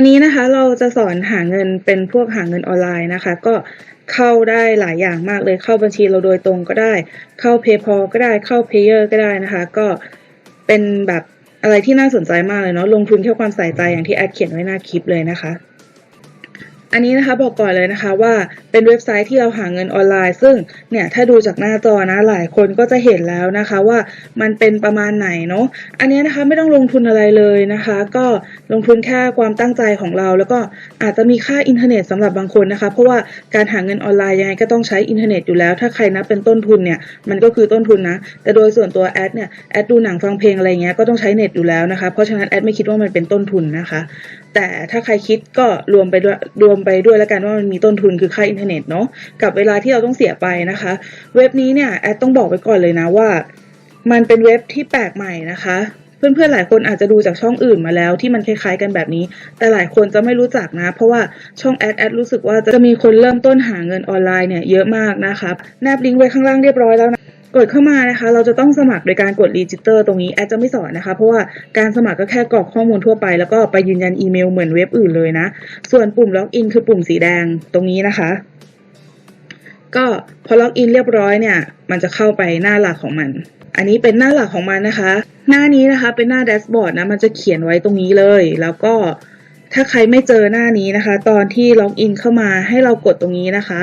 วันนี้นะคะเราจะสอนหาเงินเป็นพวกหาเงินออนไลน์นะคะ ก็เข้าได้หลายอย่างมากเลยเข้าบัญชีเราโดยตรงก็ได้ เข้า PayPal ก็ได้เข้า Payer ก็ได้นะคะ ก็เป็นแบบอะไรที่น่าสนใจมากเลยเนาะลงทุนแค่ความใส่ใจอย่างที่แอดเขียนไว้หน้าคลิปเลยนะคะ อันนี้นะคะบอกก่อนเลยนะคะว่าเป็นเว็บไซต์ที่เราหาเงินออนไลน์ ซึ่งเนี่ยถ้าดูจากหน้าจอนะหลายคนก็จะเห็นแล้วนะคะว่ามันเป็นประมาณไหนเนาะอันนี้นะคะไม่ต้องลงทุนอะไรเลยนะคะ ก็ลงทุนแค่ความตั้งใจของเรา แล้วก็อาจจะมีค่าอินเทอร์เน็ตสำหรับบางคนนะคะ เพราะว่าการหาเงินออนไลน์ยังไงก็ต้องใช้อินเทอร์เน็ตอยู่แล้ว ถ้าใครนับเป็นต้นทุนเนี่ยมันก็คือต้นทุนนะแต่โดยส่วนตัวแอดเนี่ยแอดดูหนังฟังเพลงอะไรเงี้ยก็ต้องใช้เน็ตอยู่แล้วนะคะเพราะฉะนั้นแอดไม่คิดว่ามันเป็นต้นทุนนะคะ แต่ถ้าใครคิดก็รวมไปด้วยรวมไปด้วยแล้วกันว่ามันมีต้นทุนคือค่าอินเทอร์เน็ตเนาะกับเวลาที่เราต้องเสียไปนะคะ เว็บนี้เนี่ยแอดต้องบอกไว้ก่อนเลยนะว่า มันเป็นเว็บที่แปลกใหม่นะคะเพื่อนๆ หลายคนอาจจะดูจากช่องอื่นมาแล้วที่มันคล้ายๆกันแบบนี้ แต่หลายคนจะไม่รู้จักนะ เพราะว่าช่องแอดแอดรู้สึกว่าจะมีคนเริ่มต้นหาเงินออนไลน์เนี่ยเยอะมากนะคะแนบลิงก์ไว้ข้างล่างเรียบร้อยแล้วนะ ดเข้ามานะคะ เราจะต้องสมัครโดยการกดรีจิสเตอร์ตรงนี้แอดจะไม่สอนนะคะ เพราะว่าการสมัครก็แค่กรอกข้อมูลทั่วไป แล้วก็ไปยืนยันอีเมลเหมือนเว็บอื่นเลยนะ ส่วนปุ่มล็อกอินคือปุ่มสีแดงตรงนี้นะคะ ก็พอล็อกอินเรียบร้อยเนี่ย มันจะเข้าไปหน้าหลักของมัน อันนี้เป็นหน้าหลักของมันนะคะ หน้านี้นะคะเป็นหน้าแดชบอร์ดนะ มันจะเขียนไว้ตรงนี้เลย แล้วก็ถ้าใครไม่เจอหน้านี้นะคะ ตอนที่ล็อกอินเข้ามาให้เรากดตรงนี้นะคะ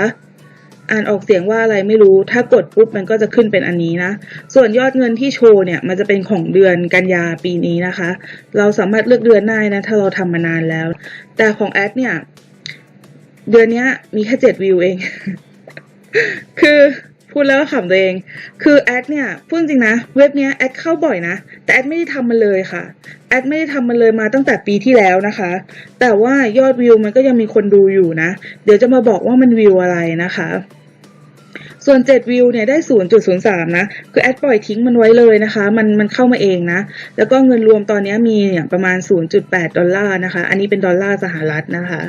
อ่านออกเสียงว่าอะไรไม่รู้ ถ้ากดปุ๊บมันก็จะขึ้นเป็นอันนี้นะ ส่วนยอดเงินที่โชว์เนี่ย มันจะเป็นของเดือนกันยาปีนี้นะคะ เราสามารถเลือกเดือนได้นะ ถ้าเราทำมานานแล้ว แต่ของแอดเนี่ย เดือนนี้มีแค่เจ็ดวิวเอง คือ พูดแล้วก็ขำตัวเอง คือแอดเนี่ยพูดจริงนะ เว็บเนี้ยแอดเข้าบ่อยนะ แต่แอดไม่ได้ทำมันเลยค่ะ แอดไม่ได้ทำมันเลยมาตั้งแต่ปีที่แล้วนะคะ แต่ว่ายอดวิวมันก็ยังมีคนดูอยู่นะ เดี๋ยวจะมาบอกว่ามันวิวอะไรนะคะ ส่วน 7 วิวเนี่ยได้ 0.03 นะ คือแอดปล่อยทิ้งมันไว้เลยนะคะ มันมันเข้ามาเองนะ แล้วก็เงินรวมตอนนี้มีเนี่ยประมาณ 0.8 ดอลลาร์นะคะ อันนี้เป็นดอลลาร์สหรัฐนะคะ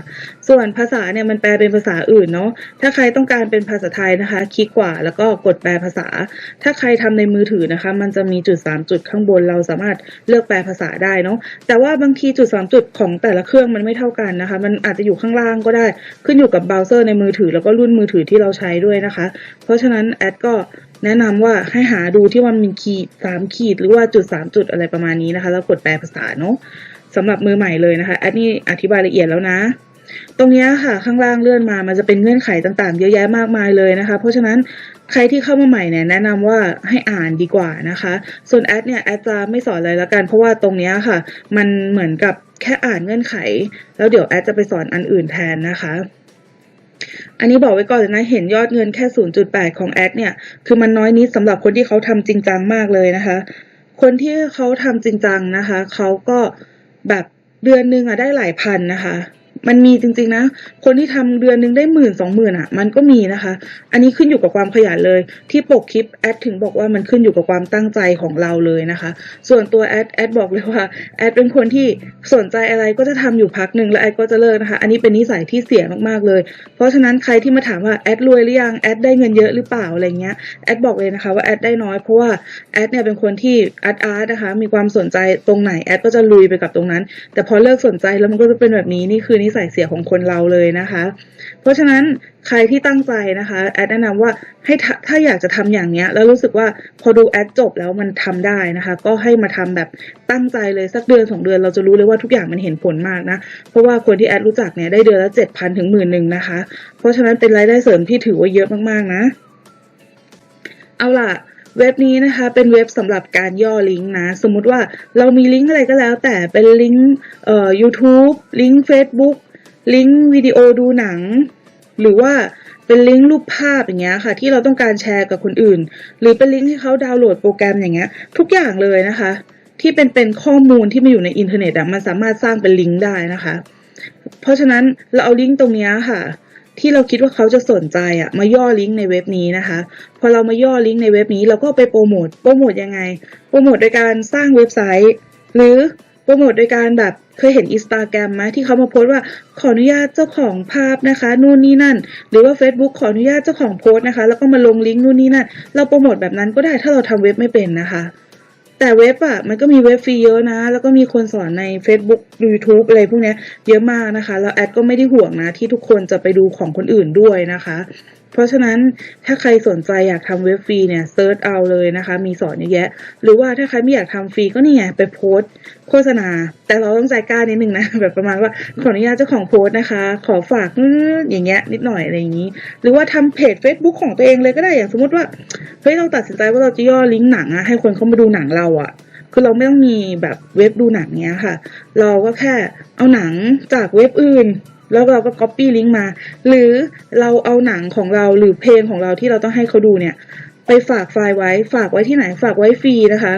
ส่วนภาษาเนี่ยมันแปลเป็นภาษาอื่นเนาะ ถ้าใครต้องการเป็นภาษาไทยนะคะ คลิกขวาแล้วก็กดแปลภาษา ถ้าใครทำในมือถือนะคะ มันจะมีจุด 3 จุดข้างบนเราสามารถเลือกแปลภาษาได้เนาะ แต่ว่าบางทีจุด 3 จุดของแต่ละเครื่องมันไม่เท่ากันนะคะ มันอาจจะอยู่ข้างล่างก็ได้ ขึ้นอยู่กับเบราว์เซอร์ในมือถือแล้วก็รุ่นมือถือที่เราใช้ด้วยนะคะเพราะฉะนั้นแอดก็แนะนำว่าให้หาดูที่ว่ามันมีขีดสามขีดหรือว่าจุดสามจุดอะไรประมาณนี้นะคะ แล้วกดแปลภาษาเนาะสำหรับมือใหม่เลยนะคะแอดนี่อธิบายละเอียดแล้วนะ ตรงนี้ค่ะข้างล่างเลื่อนมามันจะเป็นเงื่อนไขต่างๆ เยอะแยะมากมายเลยนะคะ เพราะฉะนั้นใครที่เข้ามาใหม่เนี่ยแนะนำว่าให้อ่านดีกว่านะคะ ส่วนแอดเนี่ยแอดจะไม่สอนอะไรแล้วกัน เพราะว่าตรงนี้ค่ะ มันเหมือนกับแค่อ่านเงื่อนไข แล้วเดี๋ยวแอดจะไปสอนอันอื่นแทนนะคะ อันนี้บอกไว้ก่อนเลยนะ เห็นยอดเงินแค่ 0.8 ของแอดเนี่ย คือมันน้อยนิดสำหรับคนที่เขาทำจริงจังมากเลยนะคะ คนที่เขาทำจริงจังนะคะ เขาก็แบบเดือนหนึงอะได้หลายพันนะคะ มันมีจริง ๆ นะ คนที่ทำเดือนนึงได้หมื่นสองหมื่นอะ มันก็มีนะคะ อันนี้ขึ้นอยู่กับความขยันเลย ที่ปกคลิปแอดถึงบอกว่ามันขึ้นอยู่กับความตั้งใจของเราเลยนะคะ ส่วนตัวแอดแอดบอกเลยว่าแอดเป็นคนที่สนใจอะไรก็จะทำอยู่พักหนึ่งแล้วแอดก็จะเลิกนะคะ อันนี้เป็นนิสัยที่เสียมากๆเลย เพราะฉะนั้นใครที่มาถามว่าแอดรวยหรือยังแอดได้เงินเยอะหรือเปล่าอะไรเงี้ยแอดบอกเลยนะคะว่าแอดได้น้อยเพราะว่าแอดเนี่ยเป็นคนที่อาร์ตอาร์ตนะคะมีความสนใจตรงไหนแอดก็จะลุยไปกับตรงนั้น แต่พอเลิกสนใจแล้วมันก็จะเป็นแบบนี้นี่คือนิสยเสียของคนเราเลยนะคะ เพราะฉะนั้นใครที่ตั้งใจนะคะแอดแนะนำว่าให้ถ้าถ้าอยากจะทำอย่างเนี้ย แล้วรู้สึกว่าพอดูแอดจบแล้วมันทำได้นะคะ ก็ให้มาทำแบบตั้งใจเลยสักเดือนสองเดือนเราจะรู้เลยว่าทุกอย่างมันเห็นผลมากนะเพราะว่าคนที่แอดรู้จักเนี่ยได้เดือนละเจ็ดพันถึงหมื่นหนึ่งนะคะ เพราะฉะนั้นเป็นรายได้เสริมที่ถือว่าเยอะมากๆนะ เอาล่ะเว็บนี้นะคะเป็นเว็บสำหรับการย่อลิงก์นะ สมมุติว่าเรามีลิงก์อะไรก็แล้ว แต่เป็นลิงก์เอ่อ YouTube ลิงก์ Facebook ลิงก์วิดีโอดูหนัง หรือว่าเป็นลิงก์รูปภาพอย่างเงี้ยค่ะ ที่เราต้องการแชร์กับคนอื่น หรือเป็นลิงก์ให้เขาดาวน์โหลดโปรแกรมอย่างเงี้ย ทุกอย่างเลยนะคะ ที่เป็นเป็นข้อมูลที่มาอยู่ในอินเทอร์เน็ตอะมันสามารถสร้างเป็นลิงก์ได้นะคะ เพราะฉะนั้นเราเอาลิงก์ตรงเนี้ยค่ะ ที่เราคิดว่าเขาจะสนใจอะมาย่อลิงก์ในเว็บนี้นะคะพอเรามาย่อลิงก์ในเว็บนี้เราก็ไปโปรโมทโปรโมทยังไงโปรโมทโดยการสร้างเว็บไซต์ หรือ โปรโมทโดยการแบบเคยเห็นอินสตาแกรมไหมที่เขามาโพสต์ว่าขออนุญาตเจ้าของภาพนะคะนู่นนี่นั่น หรือว่า Facebook ขออนุญาตเจ้าของโพสต์นะคะ แล้วก็มาลงลิงก์นู่นนี่นั่น เราโปรโมทแบบนั้นก็ได้ถ้าเราทำเว็บไม่เป็นนะคะ แต่เว็บอะมันก็มีเว็บฟรีเยอะนะ แล้วก็มีคนสอนใน Facebook YouTube อะไรพวกนี้เยอะมากนะคะ แล้วแอดก็ไม่ได้ห่วงนะที่ทุกคนจะไปดูของคนอื่นด้วยนะคะ เพราะฉะนั้นถ้าใครสนใจอยากทำเว็บฟรีเนี่ยเซิร์ชเอาเลยนะคะ มีสอนเยอะแยะ หรือว่าถ้าใครไม่อยากทำฟรีก็นี่ไงไปโพสโฆษณา แต่เราต้องใจกล้านิดนึงนะ แบบประมาณว่าขออนุญาตเจ้าของโพสนะคะ ขอฝากอย่างเงี้ยนิดหน่อยอะไรอย่างนี้ หรือว่าทำเพจ Facebook ของตัวเองเลยก็ได้อย่างสมมติว่าเฮ้ยเราตัดสินใจว่าเราจะย่อลิงก์หนังอะให้คนเข้ามาดูหนังเราอะคือเราไม่ต้องมีแบบเว็บดูหนังเนี้ยค่ะ เราก็แค่เอาหนังจากเว็บอื่น แล้วเราก็ copy ลิงก์มา หรือเราเอาหนังของเราหรือเพลงของเราที่เราต้องให้เขาดูเนี่ย ไปฝากไฟล์ไว้ ฝากไว้ที่ไหน ฝากไว้ฟรีนะคะ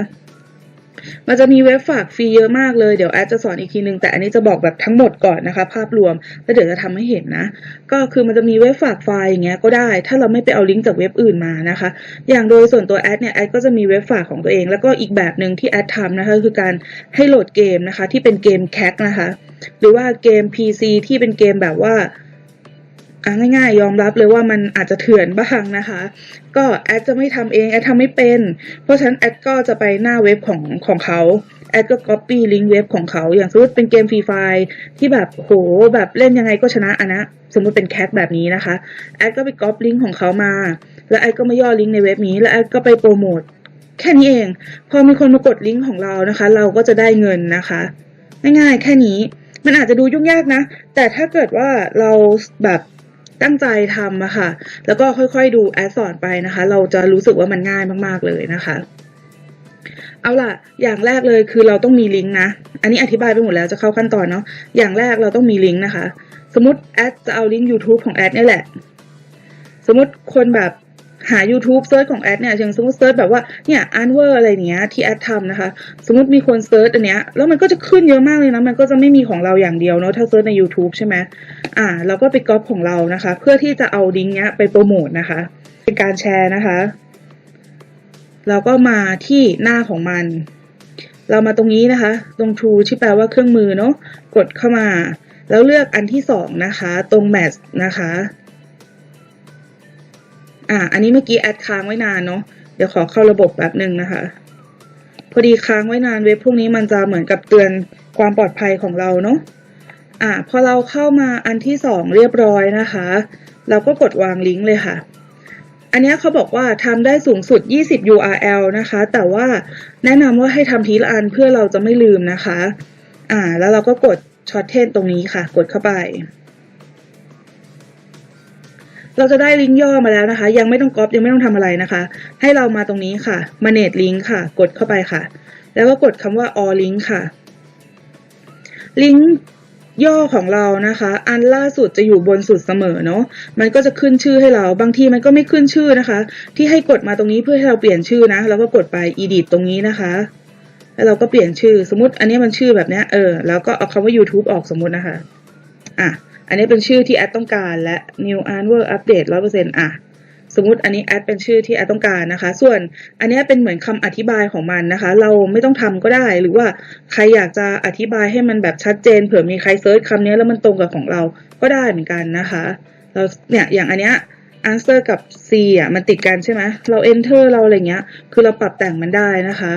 มันจะมีเว็บฝากฟรีเยอะมากเลย เดี๋ยวแอดจะสอนอีกทีนึง แต่อันนี้จะบอกแบบทั้งหมดก่อนนะคะ ภาพรวม แล้วเดี๋ยวจะทำให้เห็นนะ ก็คือมันจะมีเว็บฝากไฟล์อย่างเงี้ยก็ได้ ถ้าเราไม่ไปเอาลิงก์จากเว็บอื่นมานะคะ อย่างโดยส่วนตัวแอดเนี่ย แอดก็จะมีเว็บฝากของตัวเอง แล้วก็อีกแบบหนึ่งที่แอดทำนะคะ คือการให้โหลดเกมนะคะ ที่เป็นเกมแคคนะคะ หรือว่าเกม PC ที่เป็นเกมแบบว่า ง่ายๆ ยอมรับเลยว่ามันอาจจะเถื่อนบ้างนะคะ ก็แอดจะไม่ทำเองแอดทำไม่เป็น เพราะฉะนั้นแอดก็จะไปหน้าเว็บของของเขาแอดก็ copy ลิงก์เว็บของเขา อย่างสมมติเป็นเกมฟรีไฟที่แบบโหแบบเล่นยังไงก็ชนะอันนะสมมติเป็นแคทแบบนี้นะคะแอดก็ไป copy ลิงก์ของเขามา แล้วแอดก็มาย่อลิงก์ในเว็บนี้ แล้วแอดก็ไปโปรโมทแค่นี้เอง พอมีคนมากดลิงก์ของเรานะคะ เราก็จะได้เงินนะคะ ง่ายๆแค่นี้ มันอาจจะดูยุ่งยากนะ แต่ถ้าเกิดว่าเราแบบ ตั้งใจทำอะค่ะ แล้วก็ค่อยๆดูแอดสอนไปนะคะ เราจะรู้สึกว่ามันง่ายมากๆเลยนะคะ เอาล่ะ อย่างแรกเลยคือเราต้องมีลิงก์นะ อันนี้อธิบายไปหมดแล้วจะเข้าขั้นตอนเนาะ อย่างแรกเราต้องมีลิงก์นะคะ สมมติแอดจะเอาลิงก์ YouTube ของแอดนี่แหละ สมมติคนแบบ หา YouTube เซิร์ชของแอดเนี่ยอย่างสมมติเซิร์ชแบบว่าเนี่ยอันเวอร์อะไรเนี้ยที่แอดทำนะคะ สมมติมีคนเซิร์ชอันเนี้ยแล้วมันก็จะขึ้นเยอะมากเลยนะ มันก็จะไม่มีของเราอย่างเดียวเนาะถ้าเซิร์ชใน YouTube ใช่ไหมอ่าเราก็ไปก๊อปของเรานะคะ เพื่อที่จะเอาลิงเนี้ยไปโปรโมทนะคะ เป็นการแชร์นะคะเราก็มาที่หน้าของมัน เรามาตรงนี้นะคะ ตรง True ที่แปลว่าเครื่องมือเนาะกดเข้ามา แล้วเลือกอันที่สองนะคะ ตรง Match นะคะ อ่า อันนี้เมื่อกี้แอดค้างไว้นานเนาะ เดี๋ยวขอเข้าระบบแป๊บหนึ่งนะคะ พอดีค้างไว้นานเว็บพวกนี้มันจะเหมือนกับเตือนความปลอดภัยของเราเนาะ อ่า พอเราเข้ามาอันที่สองเรียบร้อยนะคะ เราก็กดวางลิงก์เลยค่ะ อันนี้เขาบอกว่าทำได้สูงสุด 20 URL นะคะ แต่ว่าแนะนำว่าให้ทำทีละอันเพื่อเราจะไม่ลืมนะคะ อ่า แล้วเราก็กดช็อตเทนตรงนี้ค่ะ กดเข้าไป เราจะได้ลิงก์ย่อมาแล้วนะคะ ยังไม่ต้องก๊อปยังไม่ต้องทำอะไรนะคะ ให้เรามาตรงนี้ค่ะ manage link ค่ะ กดเข้าไปค่ะ แล้วก็กดคำว่า all link ค่ะ ลิงก์ย่อของเรานะคะ อันล่าสุดจะอยู่บนสุดเสมอเนาะมันก็จะขึ้นชื่อให้เรา บางทีมันก็ไม่ขึ้นชื่อนะคะ ที่ให้กดมาตรงนี้เพื่อให้เราเปลี่ยนชื่อนะเราก็กดไป edit ตรงนี้นะคะ แล้วเราก็เปลี่ยนชื่อสมมติอันนี้มันชื่อแบบนี้เออแล้วก็เอาคำว่า YouTube ออกสมมตินะคะ อะ อันนี้เป็นชื่อที่แอดต้องการและ new answer update 100%อะ สมมติอันนี้แอดเป็นชื่อที่แอดต้องการนะคะ ส่วนอันนี้เป็นเหมือนคำอธิบายของมันนะคะ เราไม่ต้องทำก็ได้ หรือว่าใครอยากจะอธิบายให้มันแบบชัดเจน เผื่อมีใครเซิร์ชคำนี้แล้วมันตรงกับของเราก็ได้เหมือนกันนะคะ เราเนี่ยอย่างอันเนี้ย answer กับ c อะมันติดกันใช่ไหมเรา enter เราอะไรเงี้ย คือเราปรับแต่งมันได้นะคะ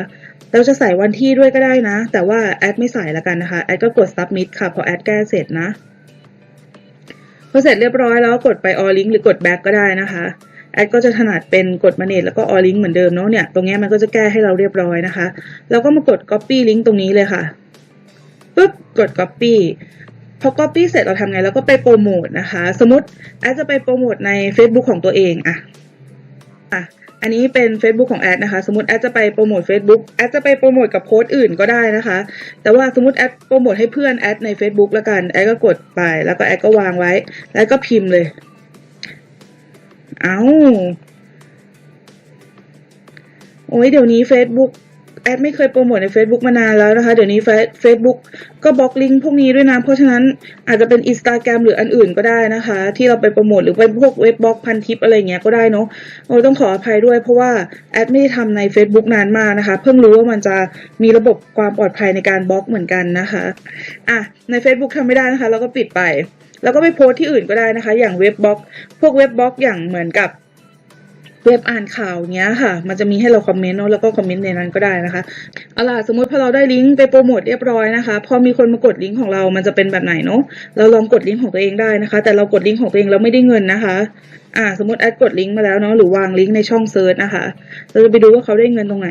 เราจะใส่วันที่ด้วยก็ได้นะ แต่ว่าแอดไม่ใส่ละกันนะคะ แอดก็กด submit ค่ะ พอแอดแก้เสร็จนะ พอเสร็จเรียบร้อยแล้วกดไป all link หรือกด back ก็ได้นะคะแอดก็จะถนัดเป็นกด manage แล้วก็ all link เหมือนเดิมเนาะเนี่ยตรงนี้มันก็จะแก้ให้เราเรียบร้อยนะคะ แล้วก็มากด copy link ตรงนี้เลยค่ะปุ๊บกด copy พอ copy เสร็จเราทำไงแล้วก็ไปโปรโมทนะคะ สมมติแอดจะไปโปรโมทใน Facebook ของตัวเองอะอะ อันนี้เป็น Facebook ของแอดนะคะ สมมติแอดจะไปโปรโมท Facebook แอดจะไปโปรโมทกับโพสต์อื่นก็ได้นะคะ แต่ว่าสมมติแอดโปรโมทให้เพื่อนแอดใน Facebook แล้วกัน แอดก็กดไป แล้วก็แอดก็วางไว้ แล้วก็พิมพ์เลย เอาโอ้ยเดี๋ยวนี้ Facebook แอดไม่เคยโปรโมทใน Facebook มานานแล้วนะคะ เดี๋ยวนี้เฟซบุ๊กก็บล็อกลิงก์พวกนี้ด้วยนะ เพราะฉะนั้นอาจจะเป็น Instagram หรืออันอื่นก็ได้นะคะ ที่เราไปโปรโมทหรือเป็นพวกเว็บบล็อกพันทิปอะไรเงี้ยก็ได้เนาะต้องขออภัยด้วยเพราะว่าแอดไม่ได้ทำใน Facebook นานมากนะคะ เพิ่งรู้ว่ามันจะมีระบบความปลอดภัยในการบล็อกเหมือนกันนะคะอะใน Facebook ทำไม่ได้นะคะ เราก็ปิดไป แล้วก็ไปโพสที่อื่นก็ได้นะคะ อย่างเว็บบล็อก พวกเว็บบล็อกอย่างเหมือนกับ เว็บอ่านข่าวเนี้ยค่ะ มันจะมีให้เราคอมเมนต์เนาะแล้วก็คอมเมนต์ในนั้นก็ได้นะคะเอาล่ะสมมติพอเราได้ลิงก์ไปโปรโมทเรียบร้อยนะคะพอมีคนมากดลิงก์ของเรา มันจะเป็นแบบไหนเนาะเราลองกดลิงก์ของตัวเองได้นะคะ แต่เรากดลิงก์ของตัวเองเราไม่ได้เงินนะคะอ่าสมมติแอดกดลิงก์มาแล้วเนาะหรือวางลิงก์ในช่องเซิร์ชนะคะเราจะไปดูว่าเขาได้เงินตรงไหน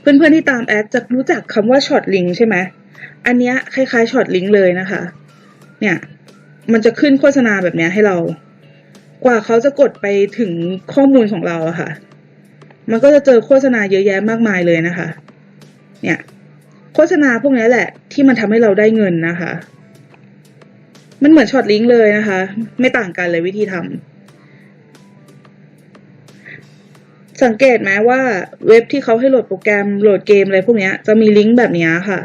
เพื่อนๆที่ตามแอดจะรู้จักคำว่าช็อตลิงก์ใช่ไหมอันเนี้ยคล้ายๆช็อตลิงก์เลยนะคะ เนี่ยมันจะขึ้นโฆษณาแบบเนี้ยให้เรา กว่าเขาจะกดไปถึงข้อมูลของเราอะค่ะ มันก็จะเจอโฆษณาเยอะแยะมากมายเลยนะคะ เนี่ย โฆษณาพวกนี้แหละ ที่มันทำให้เราได้เงินนะคะ มันเหมือนช็อตลิงก์เลยนะคะ ไม่ต่างกันเลยวิธีทำ สังเกตไหมว่าเว็บที่เขาให้โหลดโปรแกรมโหลดเกมอะไรพวกนี้จะมีลิงก์แบบนี้ค่ะ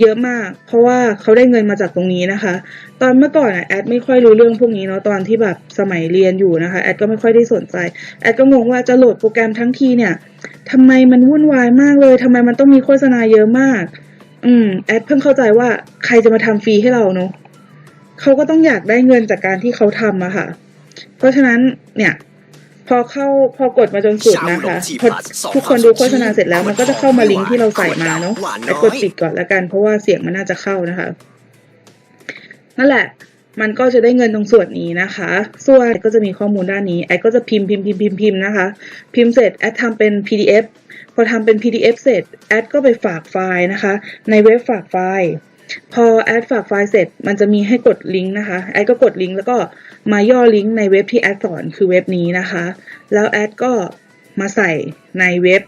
เยอะมาก เพราะว่าเขาได้เงินมาจากตรงนี้นะคะ ตอนเมื่อก่อนอะแอดไม่ค่อยรู้เรื่องพวกนี้เนาะตอนที่แบบสมัยเรียนอยู่นะคะแอดก็ไม่ค่อยได้สนใจแอดก็งงว่าจะโหลดโปรแกรมทั้งทีเนี่ยทำไมมันวุ่นวายมากเลยทำไมมันต้องมีโฆษณาเยอะมาก อืมแอดเพิ่งเข้าใจว่าใครจะมาทำฟรีให้เราเนาะเขาก็ต้องอยากได้เงินจากการที่เขาทำอะค่ะ เพราะฉะนั้นเนี่ยพอเข้าพอกดมาจนสุดนะคะพอทุกคนดูโฆษณาเสร็จแล้วมันก็จะเข้ามาลิงก์ที่เราใส่มาเนาะแอดกดปิดก่อนแล้วกันเพราะว่าเสียงมันน่าจะเข้านะคะ นั่นแหละ มันก็จะได้เงินตรงส่วนนี้นะคะ ส่วนก็จะมีข้อมูลด้านนี้แอดก็จะพิมพ์พิมพ์พิมพ์พิมพ์พิมพ์นะคะ พิมพ์เสร็จแอดทำเป็น PDF พอทำเป็น PDF เสร็จแอดก็ไปฝากไฟล์นะคะ ในเว็บฝากไฟล์ พอแอดฝากไฟล์เสร็จ มันจะมีให้กดลิงก์นะคะแอดก็กดลิงก์แล้วก็มาย่อลิงก์ในเว็บที่แอดสอนคือเว็บนี้นะคะ แล้วแอดก็มาใส่ในเว็บ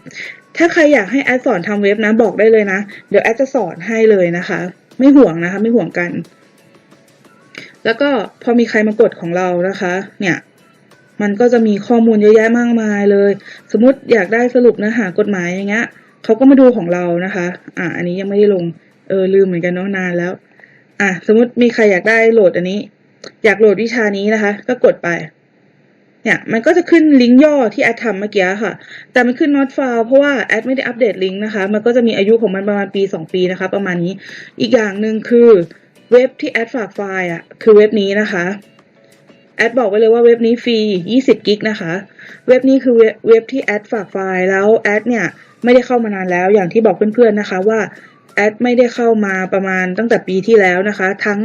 ถ้าใครอยากให้แอดสอนทำเว็บนะบอกได้เลยนะ เดี๋ยวแอดจะสอนให้เลยนะคะ ไม่ห่วงนะคะ ไม่ห่วงกัน แล้วก็พอมีใครมากดของเรานะคะ เนี่ยมันก็จะมีข้อมูลเยอะแยะมากมายเลย สมมติอยากได้สรุปเนื้อหากฎหมายอย่างเงี้ยเขาก็มาดูของเรานะคะ อ่าอันนี้ยังไม่ได้ลง เออลืมเหมือนกันเนาะนานแล้ว อะสมมติมีใครอยากได้โหลดอันนี้ อยากโหลดวิชานี้นะคะ ก็กดไป เนี่ยมันก็จะขึ้นลิงก์ย่อที่แอดทำเมื่อกี้ค่ะ แต่มันขึ้น not found เพราะว่าแอดไม่ได้อัปเดตลิงก์นะคะ มันก็จะมีอายุของมันประมาณปี 2 ปีนะคะ ประมาณนี้ อีกอย่างหนึ่งคือ เว็บที่แอดฝากไฟล์อะคือเว็บนี้นะคะแอดบอกไว้เลยว่าเว็บนี้ฟรี 20 กิกนะคะ เว็บนี้คือเว็บที่แอดฝากไฟล์ แล้วแอดเนี่ยไม่ได้เข้ามานานแล้ว อย่างที่บอกเพื่อนๆนะคะว่าแอดไม่ได้เข้ามาประมาณตั้งแต่ปีที่แล้วนะคะ ทั้ง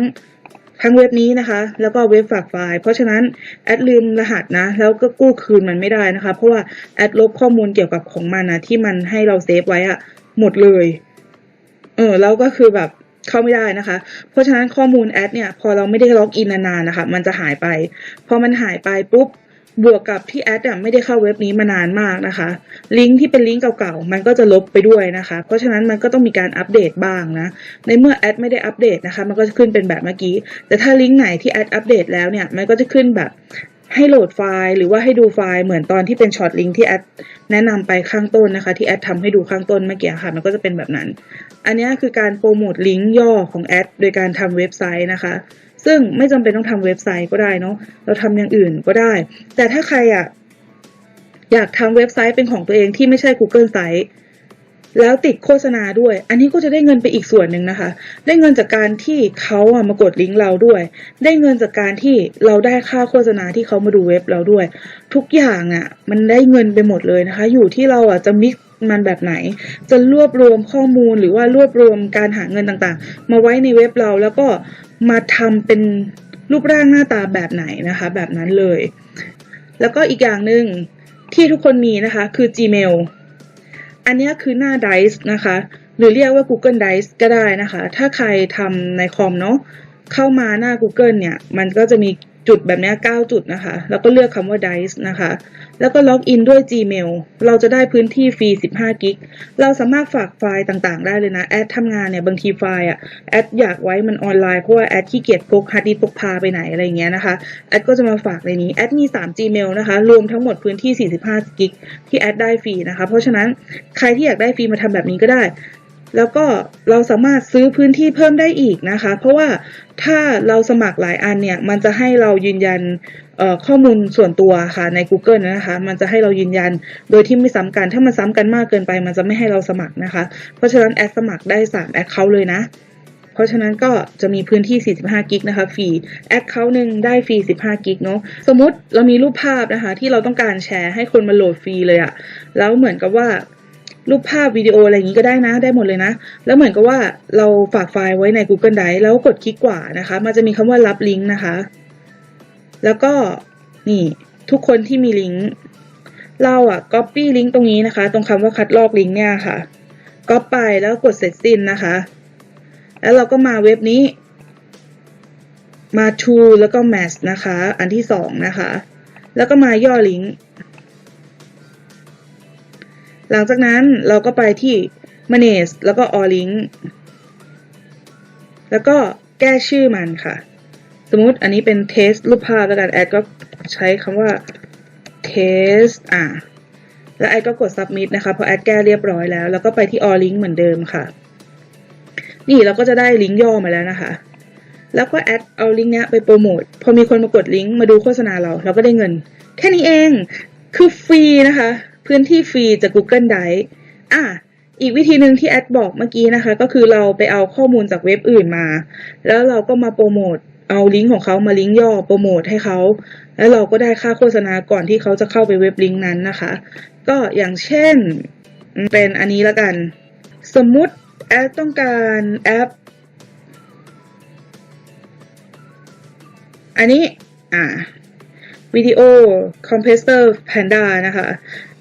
ทั้งเว็บนี้นะคะ แล้วก็เว็บฝากไฟล์ เพราะฉะนั้นแอดลืมรหัสนะ แล้วก็กู้คืนมันไม่ได้นะคะ เพราะว่าแอดลบข้อมูลเกี่ยวกับของมันนะที่มันให้เราเซฟไว้อะหมดเลย เออแล้วก็คือแบบ เข้าไม่ได้นะคะ เพราะฉะนั้นข้อมูลแอดเนี่ยพอเราไม่ได้ล็อกอินนานๆนะคะ มันจะหายไป พอมันหายไปปุ๊บบวกกับที่แอดไม่ได้เข้าเว็บนี้มานานมากนะคะ ลิงก์ที่เป็นลิงก์เก่าๆ มันก็จะลบไปด้วยนะคะ เพราะฉะนั้นมันก็ต้องมีการอัปเดตบ้างนะ ในเมื่อแอดไม่ได้อัปเดตนะคะ มันก็จะขึ้นเป็นแบบเมื่อกี้ แต่ถ้าลิงก์ไหนที่แอดอัปเดตแล้วเนี่ย มันก็จะขึ้นแบบ ให้โหลดไฟล์หรือว่าให้ดูไฟล์เหมือนตอนที่เป็นช็อตลิงก์ที่แอดแนะนำไปข้างต้นนะคะ ที่แอดทำให้ดูข้างต้นเมื่อกี้ค่ะ มันก็จะเป็นแบบนั้น อันนี้คือการโปรโมทลิงก์ย่อของแอดโดยการทำเว็บไซต์นะคะ ซึ่งไม่จำเป็นต้องทำเว็บไซต์ก็ได้เนาะเราทำอย่างอื่นก็ได้ แต่ถ้าใครอะอยากทำเว็บไซต์เป็นของตัวเองที่ไม่ใช่ Google ไซต์ แล้วติดโฆษณาด้วย อันนี้ก็จะได้เงินไปอีกส่วนหนึ่งนะคะ ได้เงินจากการที่เขาอะมากดลิงก์เราด้วย ได้เงินจากการที่เราได้ค่าโฆษณาที่เขามาดูเว็บเราด้วย ทุกอย่างอะมันได้เงินไปหมดเลยนะคะ อยู่ที่เราอะจะมิกมันแบบไหน จะรวบรวมข้อมูลหรือว่ารวบรวมการหาเงินต่างๆ มาไว้ในเว็บเราแล้วก็มาทำเป็นรูปร่างหน้าตาแบบไหนนะคะ แบบนั้นเลย แล้วก็อีกอย่างหนึ่งที่ทุกคนมีนะคะ คือ Gmail อันนี้คือหน้า Dice นะคะ หรือเรียกว่า Google Dice ก็ได้นะคะ ถ้าใครทำในคอมเนาะเข้ามาหน้า Google เนี่ย มันก็จะมีจุดแบบนี้9จุดนะคะ แล้วก็เลือกคำว่า Dice นะคะ แล้วก็ล็อกอินด้วย Gmail เราจะได้พื้นที่ฟรี 15 กิก เราสามารถฝากไฟล์ต่างๆ ได้เลยนะ แอดทำงานเนี่ยบางทีไฟล์อะแอดอยากไว้มันออนไลน์เพราะว่าแอดขี้เกียจพกฮาร์ดดิสก์พกพาไปไหนอะไรเงี้ยนะคะ แอดก็จะมาฝากในนี้ แอดมี 3 Gmail นะคะ รวมทั้งหมดพื้นที่ 45 กิกที่แอดได้ฟรีนะคะ เพราะฉะนั้นใครที่อยากได้ฟรีมาทำแบบนี้ก็ได้ แล้วก็เราสามารถซื้อพื้นที่เพิ่มได้อีกนะคะ เพราะว่าถ้าเราสมัครหลายอันเนี่ย มันจะให้เรายืนยันข้อมูลส่วนตัวค่ะใน Google นะคะ มันจะให้เรายืนยันโดยที่ไม่ซ้ำกัน ถ้ามันซ้ำกันมากเกินไป มันจะไม่ให้เราสมัครนะคะ เพราะฉะนั้นแอดสมัครได้3แอดเขาเลยนะ เพราะฉะนั้นก็จะมีพื้นที่ 45 กิกนะคะฟรีแอคเคาท์หนึ่งได้ฟรี 15 กิกเนาะ สมมติเรามีรูปภาพนะคะ ที่เราต้องการแชร์ให้คนมาโหลดฟรีเลยอะแล้วเหมือนกับว่า รูปภาพวิดีโออะไรอย่างนี้ก็ได้นะ ได้หมดเลยนะ แล้วเหมือนกับว่าเราฝากไฟล์ไว้ใน Google Drive แล้วกดคลิกกว่านะคะ มันจะมีคำว่ารับลิงก์นะคะ แล้วก็นี่ทุกคนที่มีลิงก์เราอะ copy ลิงก์ตรงนี้นะคะ ตรงคำว่าคัดลอกลิงก์เนี่ยค่ะก๊อปไปแล้วกดเสร็จสิ้นนะคะ แล้วเราก็มาเว็บนี้มา to แล้วก็ match นะคะ อันที่สองนะคะ แล้วก็มาย่อลิงก์ หลังจากนั้นเราก็ไปที่ manage แล้วก็ all link แล้วก็แก้ชื่อมันค่ะ สมมุติอันนี้เป็น test รูปภาพแล้วกันแอดก็ใช้คำว่า test อะแล้วแอดก็กด submit นะคะเพราะแอดแก้เรียบร้อยแล้ว แล้วก็ไปที่ all link เหมือนเดิมค่ะ นี่เราก็จะได้ลิงก์ย่อมาแล้วนะคะ แล้วก็แอดเอาลิงก์เนี้ยไปโปรโมท พอมีคนมากดลิงก์มาดูโฆษณาเรา เราก็ได้เงิน แค่นี้เอง คือฟรีนะคะ พื้นที่ฟรีจาก Google Drive อะอีกวิธีหนึ่งที่แอดบอกเมื่อกี้นะคะ ก็คือเราไปเอาข้อมูลจากเว็บอื่นมา แล้วเราก็มาโปรโมทเอาลิงก์ของเขามาลิงก์ย่อโปรโมทให้เขา แล้วเราก็ได้ค่าโฆษณาก่อนที่เขาจะเข้าไปเว็บลิงก์นั้นนะคะ ก็อย่างเช่นเป็นอันนี้ละกัน สมมุติแอดต้องการแอป อันนี้อ่าวิดีโอ Compressor Panda นะคะ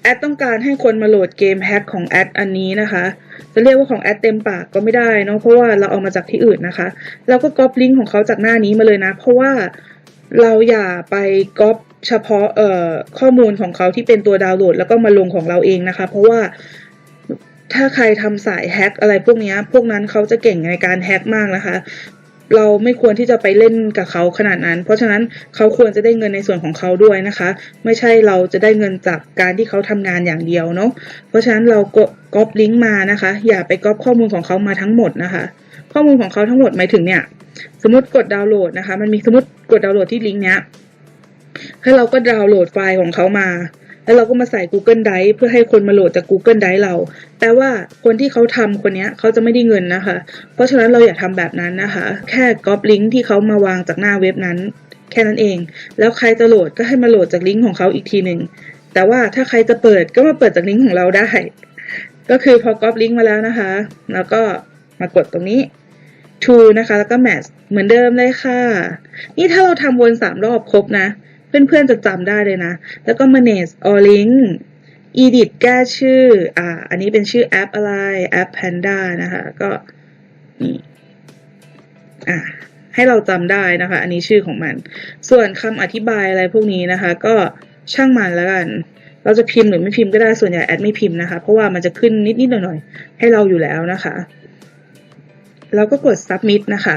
แอดต้องการให้คนมาโหลดเกมแฮกของแอดอันนี้นะคะ จะเรียกว่าของแอดเต็มปากก็ไม่ได้เนาะเพราะว่าเราเอามาจากที่อื่นนะคะ เราก็ก๊อปลิงก์ของเขาจากหน้านี้มาเลยนะ เพราะว่าเราอย่าไปก๊อปเฉพาะเอ่อข้อมูลของเขาที่เป็นตัวดาวน์โหลด แล้วก็มาลงของเราเองนะคะ เพราะว่าถ้าใครทำสายแฮกอะไรพวกนี้พวกนั้นเขาจะเก่งในการแฮกมากนะคะ เราไม่ควรที่จะไปเล่นกับเขาขนาดนั้น เพราะฉะนั้นเขาควรจะได้เงินในส่วนของเขาด้วยนะคะ ไม่ใช่เราจะได้เงินจากการที่เขาทำงานอย่างเดียวเนาะเพราะฉะนั้นเราก็ก๊อปลิงก์มานะคะ อย่าไปก๊อปข้อมูลของเขามาทั้งหมดนะคะ ข้อมูลของเขาทั้งหมดหมายถึงเนี่ยสมมติกดดาวน์โหลดนะคะ มันมีสมมติกดดาวน์โหลดที่ลิงก์เนี้ยให้เราก็ดาวน์โหลดไฟล์ของเขามา แล้วเราก็มาใส่ Google Drive เพื่อให้คนมาโหลดจาก Google Drive เรา แต่ว่าคนที่เขาทำคนนี้เขาจะไม่ได้เงินนะคะ เพราะฉะนั้นเราอย่าทำแบบนั้นนะคะ แค่ก๊อปลิงก์ที่เขามาวางจากหน้าเว็บนั้น แค่นั้นเอง แล้วใครจะโหลดก็ให้มาโหลดจากลิงก์ของเขาอีกทีหนึ่งแต่ว่าถ้าใครจะเปิดก็มาเปิดจากลิงก์ของเราได้ ก็คือพอก๊อปลิงก์มาแล้วนะคะ แล้วก็มากดตรงนี้ to นะคะ แล้วก็ match เหมือนเดิมเลยค่ะ นี่ถ้าเราทำวนสามรอบครบนะ เพื่อนๆจะจำได้เลยนะ แล้วก็ manage all link edit แก้ชื่อ อ่า อันนี้เป็นชื่อแอปอะไร แอป panda นะคะ ก็นี่อ่าให้เราจำได้นะคะ อันนี้ชื่อของมัน ส่วนคำอธิบายอะไรพวกนี้นะคะ ก็ช่างมันแล้วกัน เราจะพิมพ์หรือไม่พิมพ์ก็ได้ ส่วนใหญ่แอดไม่พิมพ์นะคะ เพราะว่ามันจะขึ้นนิดๆหน่อยๆให้เราอยู่แล้วนะคะ แล้วก็กด submit นะคะ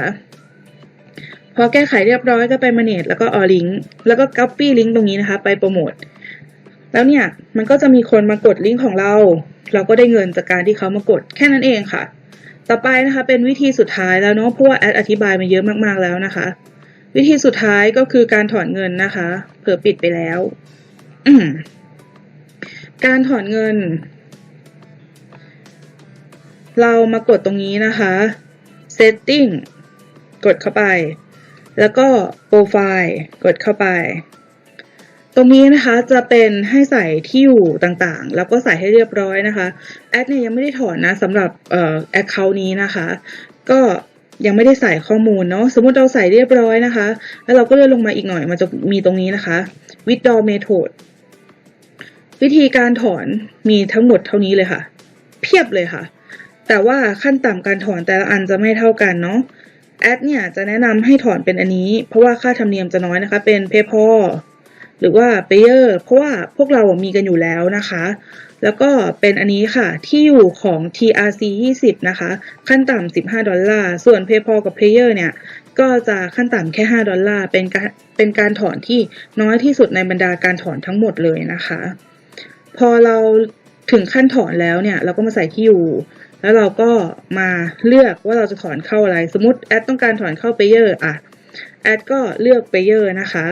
พอแก้ไขเรียบร้อยก็ไป manage แล้วก็ all link แล้วก็ copy link ตรงนี้นะคะ ไปโปรโมทแล้วเนี่ยมันก็จะมีคนมากดลิงก์ของเรา เราก็ได้เงินจากการที่เขามากดแค่นั้นเองค่ะ ต่อไปนะคะเป็นวิธีสุดท้ายแล้วเนาะเพราะว่าแอดอธิบายมาเยอะมากๆแล้วนะคะ วิธีสุดท้ายก็คือการถอนเงินนะคะเผื่อปิดไปแล้วอืการถอนเงิน เรามากดตรงนี้นะคะ setting กดเข้าไป แล้วก็ profile กดเข้าไป ตรงนี้นะคะจะเป็นให้ใส่ที่อยู่ต่างๆ แล้วก็ใส่ให้เรียบร้อยนะคะ แอดเนี่ยยังไม่ได้ถอนนะสำหรับเอ่อ account นี้นะคะ ก็ยังไม่ได้ใส่ข้อมูลเนาะสมมติเราใส่เรียบร้อยนะคะ แล้วเราก็เลื่อนลงมาอีกหน่อยมันจะมีตรงนี้นะคะ withdraw method วิธีการถอนมีทั้งหมดเท่านี้เลยค่ะ เพียบเลยค่ะ แต่ว่าขั้นต่ำการถอนแต่ละอันจะไม่เท่ากันเนาะ แอดเนี่ยจะแนะนำให้ถอนเป็นอันนี้ เพราะว่าค่าธรรมเนียมจะน้อยนะคะ เป็น PayPal หรือว่า Payer เพราะว่าพวกเรามีกันอยู่แล้วนะคะ แล้วก็เป็นอันนี้ค่ะที่อยู่ของ TRC 20 นะคะ ขั้นต่ำ15 ดอลลาร์ ส่วน PayPal กับ Payer เนี่ย ก็จะขั้นต่ำแค่ 5 ดอลลาร์ เป็นการเป็นการถอนที่น้อยที่สุดในบรรดาการถอนทั้งหมดเลยนะคะ พอเราถึงขั้นถอนแล้วเนี่ย เราก็มาใส่ที่อยู่ แล้วเราก็มาเลือกว่าเราจะถอนเข้าอะไร สมมติแอดต้องการถอนเข้าไปเยอร์อะแอดก็เลือกไปเยอร์นะคะ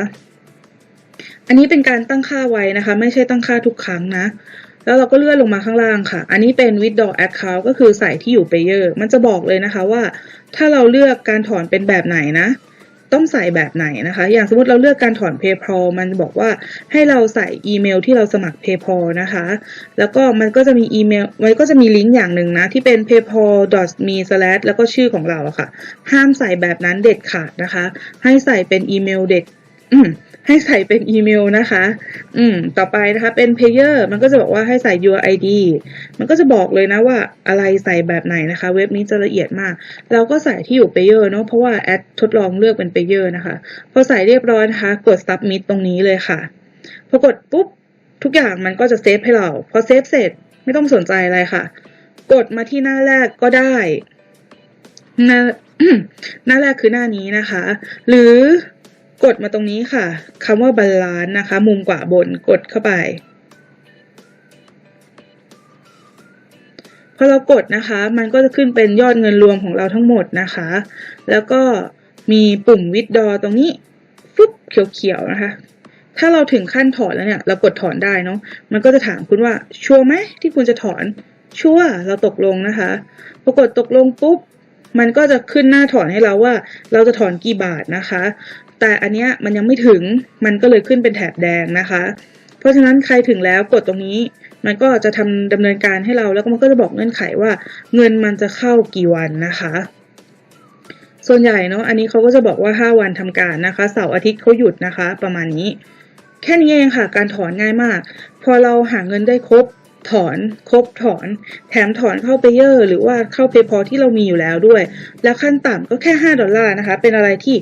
อันนี้เป็นการตั้งค่าไว้นะคะ ไม่ใช่ตั้งค่าทุกครั้งนะ แล้วเราก็เลื่อนลงมาข้างล่างค่ะ อันนี้เป็น withdraw account ก็คือใส่ที่อยู่ไปเยอร์มันจะบอกเลยนะคะว่า ถ้าเราเลือกการถอนเป็นแบบไหนนะ ต้องใส่แบบไหนนะคะ อย่างสมมติเราเลือกการถอน PayPal มันบอกว่าให้เราใส่อีเมลที่เราสมัคร PayPal นะคะ แล้วก็มันก็จะมีอีเมลมันก็จะมีลิงก์อย่างหนึ่งนะ ที่เป็น paypal.me/ แล้วก็ชื่อของเราอะค่ะ ห้ามใส่แบบนั้นเด็ดขาดนะคะ ให้ใส่เป็นอีเมลเด็ด ให้ใส่เป็นอีเมลนะคะ อืม ต่อไปนะคะเป็น payer มันก็จะบอกว่าให้ใส่ URID มันก็จะบอกเลยนะว่าอะไรใส่แบบไหนนะคะ เว็บนี้จะละเอียดมาก เราก็ใส่ที่อยู่ payer เนาะเพราะว่าแอดทดลองเลือกเป็น payer นะคะพอใส่เรียบร้อยนะคะ กด submit ตรงนี้เลยค่ะพอกดปุ๊บทุกอย่างมันก็จะเซฟให้เรา พอเซฟเสร็จไม่ต้องสนใจอะไรค่ะ กดมาที่หน้าแรกก็ได้หน้าหน้าแรกคือหน้านี้นะคะ หรือ กดมาตรงนี้ค่ะคำว่าบาลานซ์นะคะ มุมขวาบนกดเข้าไปพอเรากดนะคะ มันก็จะขึ้นเป็นยอดเงินรวมของเราทั้งหมดนะคะ แล้วก็มีปุ่มวิดดอตรงนี้ฟึบเขียวๆนะคะ ถ้าเราถึงขั้นถอนแล้วเนี่ย เรากดถอนได้เนาะมันก็จะถามคุณว่าชัวร์ไหมที่คุณจะถอนชัวร์เราตกลงนะคะพอกดตกลงปุ๊บมันก็จะขึ้นหน้าถอนให้เราว่า เราจะถอนกี่บาทนะคะ แต่อันเนี้ยมันยังไม่ถึงมันก็เลยขึ้นเป็นแถบแดงนะคะ เพราะฉะนั้นใครถึงแล้วกดตรงนี้ มันก็จะทำดำเนินการให้เราแล้วก็มันก็จะบอกเงื่อนไขว่า เงินมันจะเข้ากี่วันนะคะ ส่วนใหญ่เนาะอันนี้เขาก็จะบอกว่า 5 วันทำการนะคะเสาร์อาทิตย์เขาหยุดนะคะ ประมาณนี้ แค่นี้เองค่ะ การถอนง่ายมาก พอเราหาเงินได้ครบถอนครบถอน แถมถอนเข้าเปเยอร์หรือว่าเข้าเพย์พอที่เรามีอยู่แล้วด้วย แล้วขั้นต่ำก็แค่ 5 ดอลลาร์นะคะ เป็นอะไรที่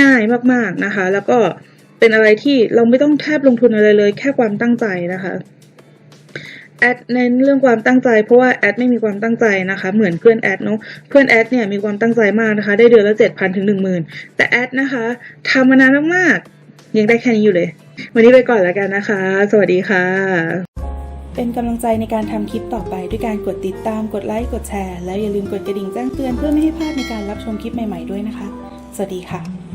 ง่ายมากๆนะคะ แล้วก็เป็นอะไรที่เราไม่ต้องแทบลงทุนอะไรเลย แค่ความตั้งใจนะคะแอดเน้นเรื่องความตั้งใจเพราะว่าแอดไม่มีความตั้งใจนะคะ เหมือนเพื่อนแอดเนาะเพื่อนแอดเนี่ยมีความตั้งใจมากนะคะ ได้เดือนละเจ็ดพันถึงหนึ่งหมื่นแต่แอดนะคะทำมานานมากๆยังได้แค่นี้อยู่เลย วันนี้ไปก่อนแล้วกันนะคะ สวัสดีค่ะ เป็นกำลังใจในการทำคลิปต่อไปด้วยการกดติดตามกดไลค์กดแชร์แล้วอย่าลืมกดกระดิ่งแจ้งเตือนเพื่อไม่ให้พลาดในการรับชมคลิปใหม่ ๆด้วยนะคะ สวัสดีค่ะ